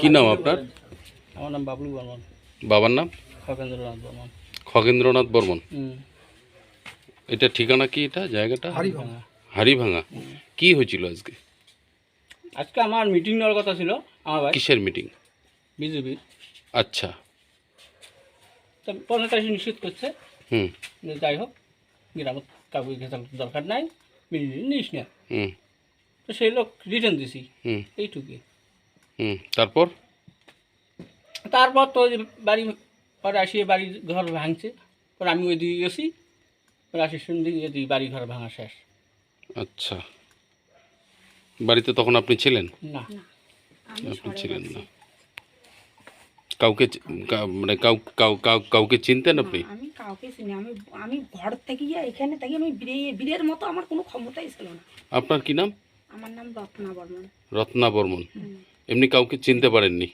কি নাম আপনার? আমার নাম বাবলু বর্মন। বাবার নাম? খগেন্দ্রনাথ বর্মন। খগেন্দ্রনাথ বর্মন। এটা ঠিকানা কি এটা জায়গাটা? হাড়িভাঙা। কি হয়েছিল আজকে? আজকে আমার মিটিং নেওয়ার কথা ছিল আমার ভাই। কিসের মিটিং বিজেপি আচ্ছা। তো পনেরো তারিখ নিশ্চিত করছে। হুম। যাই হোক গ্রামত কাউকে ঘেঁচার দরকার নাই মিটিং নিস না। হুম। তো সেই লোক রিটার্ন দিছি। হুম। এইটুকুই। হুম তারপর? তারপর তো ওই বাড়ি পরে আসিয়ে বাড়ি ঘর ভাঙছে। পরে আমি ওই দিকে গেছি। পরে আসি শুনছি যে বাড়ি ঘর ভাঙা শেষ। আচ্ছা। বাড়িতে তখন আপনি ছিলেন? না। আপনি ছিলেন না। কাউকে মানে কাউ কাউ- কাউ- কাউকে চিনতেন আপনি? আমি কাউকে চিনি আমি আমি ঘর থেকে গিয়ে এখানে থেকে আমি বীরে- বীরের মতো আমার কোনো ক্ষমতাই ছিল না। আপনার কি নাম? আমার নাম রত্না বর্মন। রত্না বর্মন। এমনি কাউকে চিনতে পারেননি?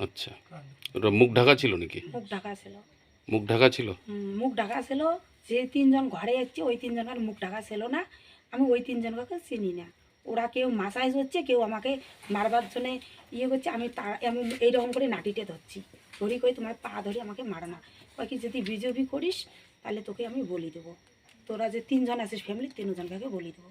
আচ্ছা। ওটা মুখ ঢাকা ছিল নাকি? মুখ ঢাকা ছিল। মুখ ঢাকা ছিল? মুখ ঢাকা ছিল। যে তিনজন ঘরে যাচ্ছে ওই তিনজনের মুখ ঢাকা ছিল না। আমি ওই তিনজনকে চিনি না। ওরা কেউ মাসাইজ হচ্ছে কেউ আমাকে মারবার জন্য ইয়ে করছে। আমি তা আমি এইরকম করে নাটিতে ধরছি। ধরি করে তোমার পা ধরে আমাকে মারো না। কয় কি যদি বিজেপি করিস তাহলে তোকে আমি বলি দেবো। তোরা যে তিনজন আছিস ফ্যামিলি তিনজনকে বলি দেবো।